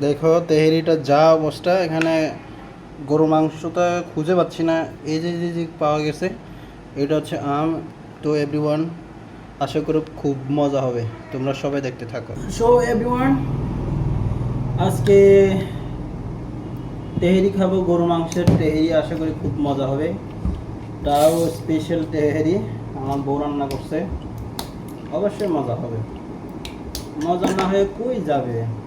দেখো, তেহেরিটা যা অবস্থা, এখানে গরু মাংসটা খুঁজে পাচ্ছি না। এই যে যে যে পাওয়া গেছে, এটা হচ্ছে আম। তো এভরিওয়ান আশা করি খুব মজা হবে। তোমরা সবাই দেখতে থাকো। সো এভরিওয়ান আজকে তেহেরি খাব গরু মাংসের তেহেরি, আশা করি খুব মজা হবে। তাও স্পেশাল তেহেরি, আমার বউ রান্না করছে। অবশ্যই মজা হবে। মজা না হয়ে কই যাবে?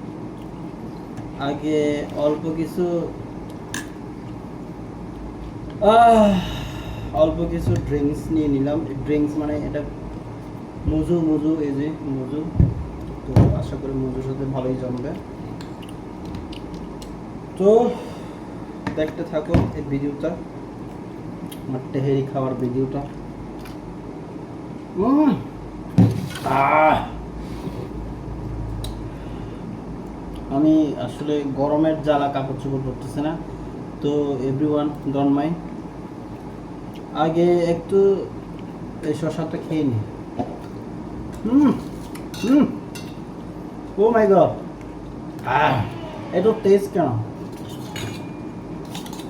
আগে অল্প কিছু অল্প কিছু ড্রিঙ্কস নিয়ে নিলাম। ড্রিঙ্কস মানে এটা মুজু মুজু, এই যে মুজু। তো আশা করি মুজুর সাথে ভালোই জমবে। তো দেখতে থাকো এই ভিডিওটা, আমার টেহেরি খাওয়ার ভিডিওটা। আহ। আমি আসলে গরমের জ্বালা কাপড় চোপড় পরতেছে না। তো এভরিওয়ান ডন মাই আগে একটু এই শশাটা খেয়ে নি। হুম ও মাই গড এত টেস্ট কেন?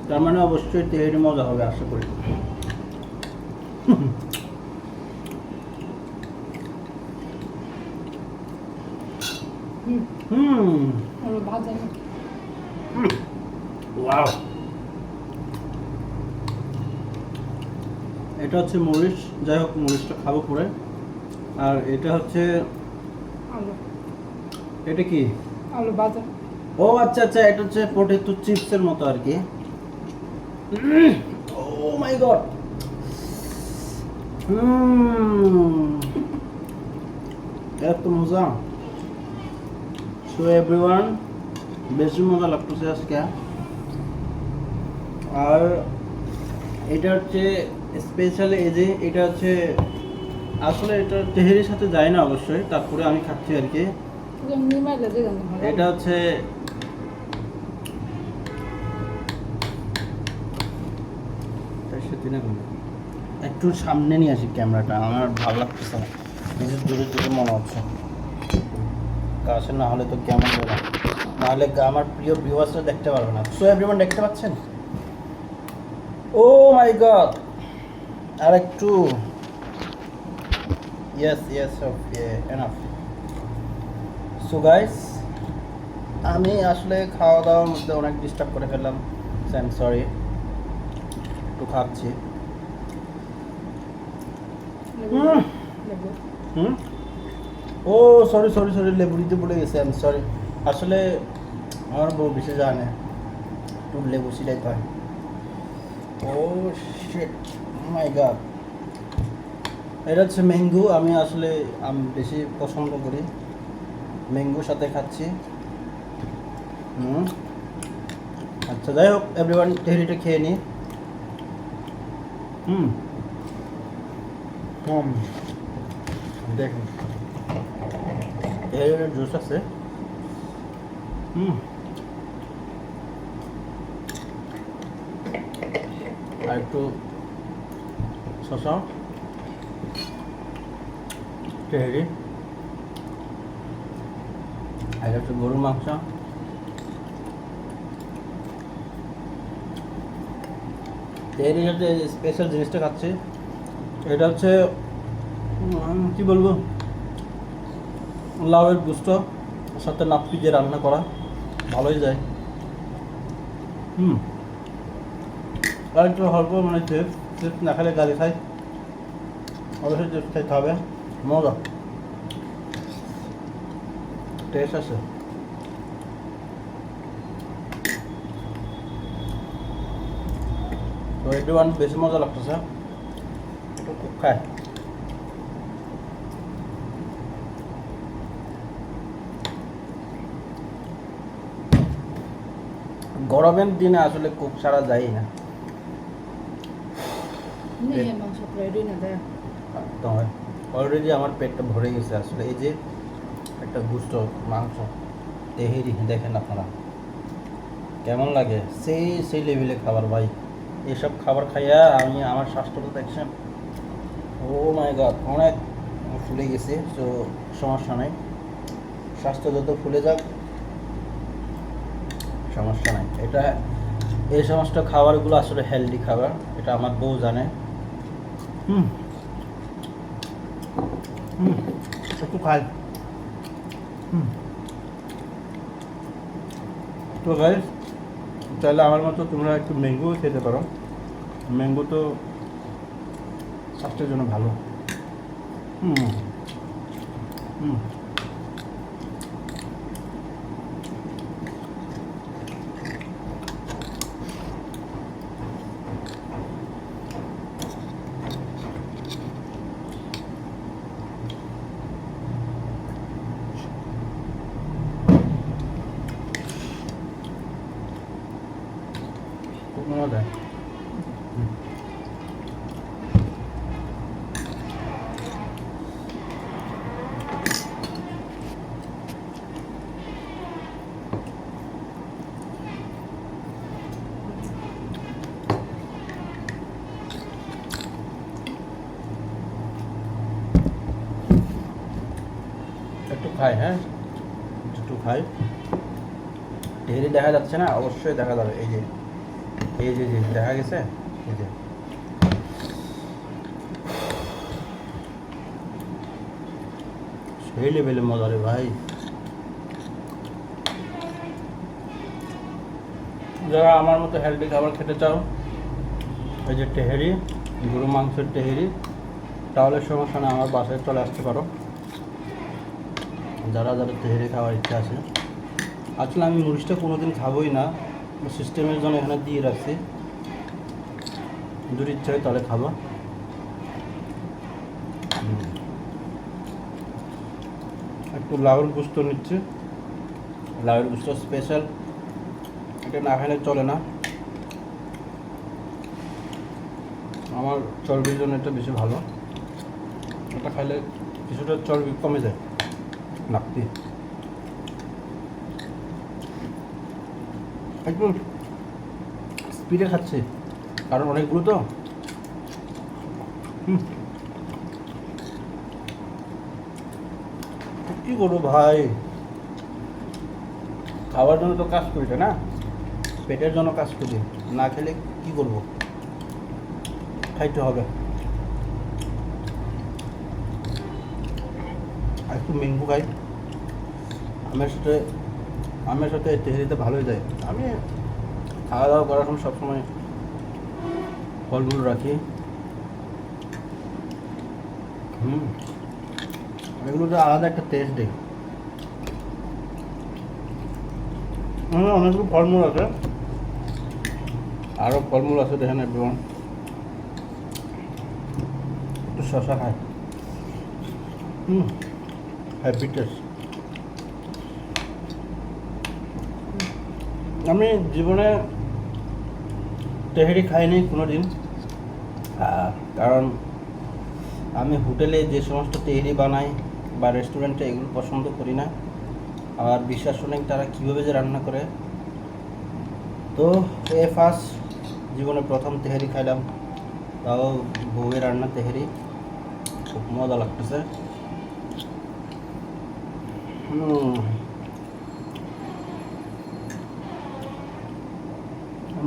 তার মানে অবশ্যই তেহেরি মজা হবে, আশা করি। হুম। ভাজা। ওয়াও এটা হচ্ছে মরিচ যাই হোক মরিচটা খাব পরে। আর এটা হচ্ছে আলু। এটা কি? আলু ভাজা। ও আচ্ছা আচ্ছা এটা হচ্ছে পটেটো চিপসের মতো আর কি। Oh my god hmm. এত মজা। সো এভরিওয়ান বেশি মজা লাগতেছে আজকে। আর এটা হচ্ছে স্পেশালি এই যে, এটা হচ্ছে, আসলে এটা তেহেরির সাথে যায় না অবশ্যই, তারপরে আমি খাচ্ছি আর কি। এটা হচ্ছে একটু সামনে নিয়ে আসি ক্যামেরাটা, আমার ভালো লাগতেছে না। নিজের দূরে দূরে মনে হচ্ছে। কাছে না হলে তো কেমন হবে? নাহলে আমার প্রিয় ভিউয়ার্সরা দেখতে পারবে না। সো এভরিওয়ান দেখতে পাচ্ছেন? ও মাই গড আর একটু yes yes okay enough so guys আমি আসলে খাওয়া দাওয়ার মধ্যে অনেক ডিস্টার্ব করে ফেললাম। আই সরি একটু খাচ্ছি। Hmm. Hmm? Oh sorry sorry sorry লেবু দিতে ভুলে গেছি, আমি সরি আসলে আমার বউ বেশি জানে, একটু লেবু সিলাইতে হয়। ও শিট মাই গড এটা হচ্ছে ম্যাঙ্গো আমি আসলে, আমি বেশি পছন্দ করি। ম্যাঙ্গোর সাথে খাচ্ছি। হুম। আচ্ছা যাই হোক এভরিওয়ান টেহরিটা খেয়ে নি। হুম। হুম দেখুন। এর জুস আছে। হুম। আর একটু শসা। টেহরি আর একটু গরুর মাংস। টেহরি সাথে স্পেশাল জিনিসটা খাচ্ছি, এটা হচ্ছে কি বলব? লাউয়ের গুস্ত, সাথে নাপ্পি দিয়ে রান্না করা, ভালোই যায়। হুম। আর একটু অল্প মানে চিপস চিপস না খেলে গাড়ি খাই। অবশ্যই চিপস খাইতে হবে। মজা। টেস্ট আছে। তো এভরিওয়ান বেশি মজা লাগতেছে। একটু খায়। গরমের দিনে আসলে কুক ছাড়া যায় না। তোমার অলরেডি আমার পেটটা ভরে গেছে আসলে। এই যে একটা গুস্ত মাংস তেহেরি দেখেন আপনারা। কেমন লাগে? সেই সেই লেভেলে খাবার ভাই। এসব খাবার খাইয়া আমি আমার স্বাস্থ্যটা দেখছেন। ও মাই গড অনেক ফুলে গেছে তো সমস্যা নেই। স্বাস্থ্য যত ফুলে যাক সমস্যা নাই। এটা, এই সমস্ত খাবারগুলো আসলে হেলদি খাবার, এটা আমার বউ জানে। হুম। হুম একটু খাই। হুম। তো গাইস তাহলে আমার মতো তোমরা একটু ম্যাঙ্গো খেতে পারো। ম্যাঙ্গো তো স্বাস্থ্যের জন্য ভালো। হুম। হুম খুব মজা হুম। একটু খাই হ্যাঁ? একটু খাই ঢেরি দেখা যাচ্ছে না, অবশ্যই দেখা যাবে। এই যে এই যে যে, দেখা গেছে? এই যে। সেই লেভেলে মজা রে ভাই। যারা আমার মতো হেলদি খাবার খেতে চাও, এই যে টেহেরি গরু মাংসের টেহেরি, তাহলে সমস্যা না আমার বাসায় চলে আসতে পারো। যারা যারা তেহেরি খাওয়ার ইচ্ছা আছে। আসলে আমি মুড়িটা কোনোদিন খাবোই না সিস্টেমের জন্য এখানে দিয়ে রাখছি। যদি ইচ্ছা হয় তাহলে খাব। একটু লাউর গুস্ত নিচ্ছে। লাউর গুস্ত স্পেশাল এটা না খেলে চলে না। আমার চর্বির জন্য এটা বেশি ভালো। এটা খাইলে কিছুটা চর্বি কমে যায়। নাপতি। একটু স্পিডে খাচ্ছে। কারণ অনেকগুলো তো। হুম। করব ভাই? খাওয়ার জন্য তো কাজ করি না? পেটের জন্য কাজ করি। না খেলে কি করব? খাইতে হবে। একটু ম্যাঙ্গো খাই। আমের সাথে আমের সাথে তেহরিতে ভালোই যায় আমি খাওয়া দাওয়া করার সময় সবসময় ফলমূল রাখি। হুম। এগুলো তো আলাদা একটা টেস্ট দেয় অনেকগুলো ফলমূল আছে। আরও ফলমূল আছে দেখেন একদম একটু শশা খায় হুম। হ্যাপি টেস্ট আমি জীবনে তেহেরি খাইনি কোনো দিন কারণ আমি হোটেলে যে সমস্ত তেহেরি বানাই বা রেস্টুরেন্টে এগুলো পছন্দ করি না, আর বিশ্বাস নেই তারা কীভাবে যে রান্না করে। তো এ ফার্স্ট জীবনে প্রথম তেহেরি খাইলাম, তাও বউয়ের রান্না তেহেরি, খুব মজা লাগতেছে।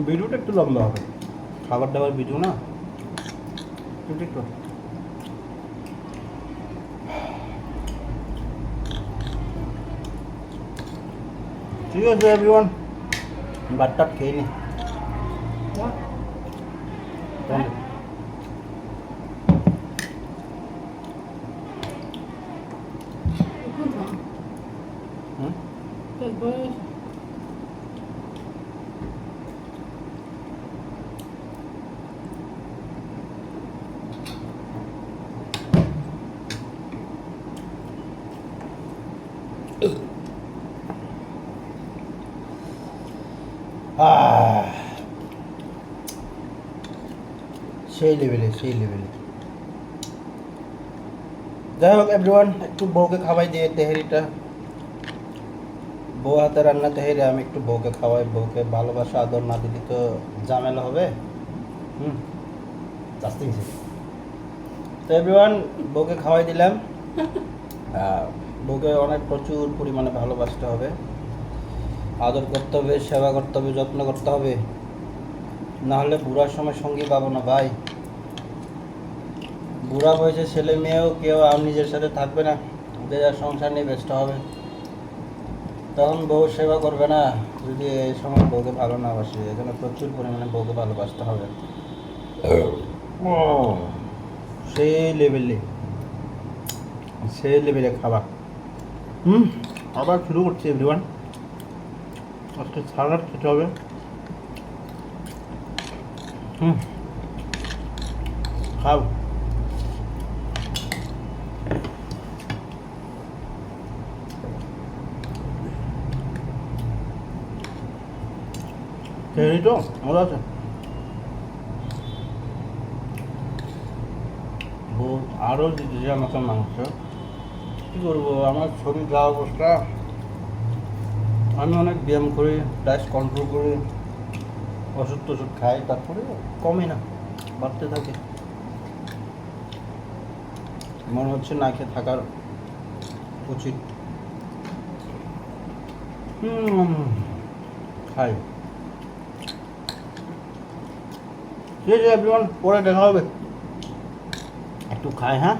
ভিডিওটা একটু লম্বা হবে। খাবার দাবার ভিডিও না? একটু ঠিক আছে এভরিওয়ান বাটটা খেয়ে নি হুম Después, আহ, সেই লেভেলে সেই লেভেলে যাই হোক এভরিওয়ান একটু বউকে খাওয়াই দিয়ে তেহারিটা। বউ হাতে রান্না তেহারি, আমি একটু বউকে খাওয়াই। বউকে ভালোবাসা, আদর না দিলে তো ঝামেলা হবে। হুম? তো এভরিওয়ান বউকে খাওয়াই দিলাম। বউকে অনেক প্রচুর পরিমাণে ভালোবাসতে হবে। আদর করতে হবে, সেবা করতে হবে, যত্ন করতে হবে। না হলে বুড়ার সময় সঙ্গী পাবো না, ভাই। বুড়া বয়সে ছেলে মেয়েও কেউ আর নিজের সাথে থাকবে না। যে যার সংসার নিয়ে ব্যস্ত হবে। তখন বউ সেবা করবে না, যদি এই সময় বউকে ভালো না বাসে। এখানে প্রচুর পরিমাণে বউকে ভালোবাসতে হবে। সেই লেভেলে সেই লেভেলে খাবার। হুম আবার শুরু করছি এভরিওয়ান আজকে সালাড খেতে হবে। হুম। খাও। খেয়ে তো, মজা আছে। আরও দিতে আমাকে মাংস। কী করব, আমার শরীর যা অবস্থা। আমি অনেক ব্যায়াম করি, ডায়েট কন্ট্রোল করি ওষুধ টষুধ খাই তারপরে কমে না, বাড়তে থাকে। মনে হচ্ছে না খেয়ে থাকার উচিত। হুম, খাই। ঠিক আছে এভরিওয়ান পরে দেখা হবে। একটু খাই হ্যাঁ?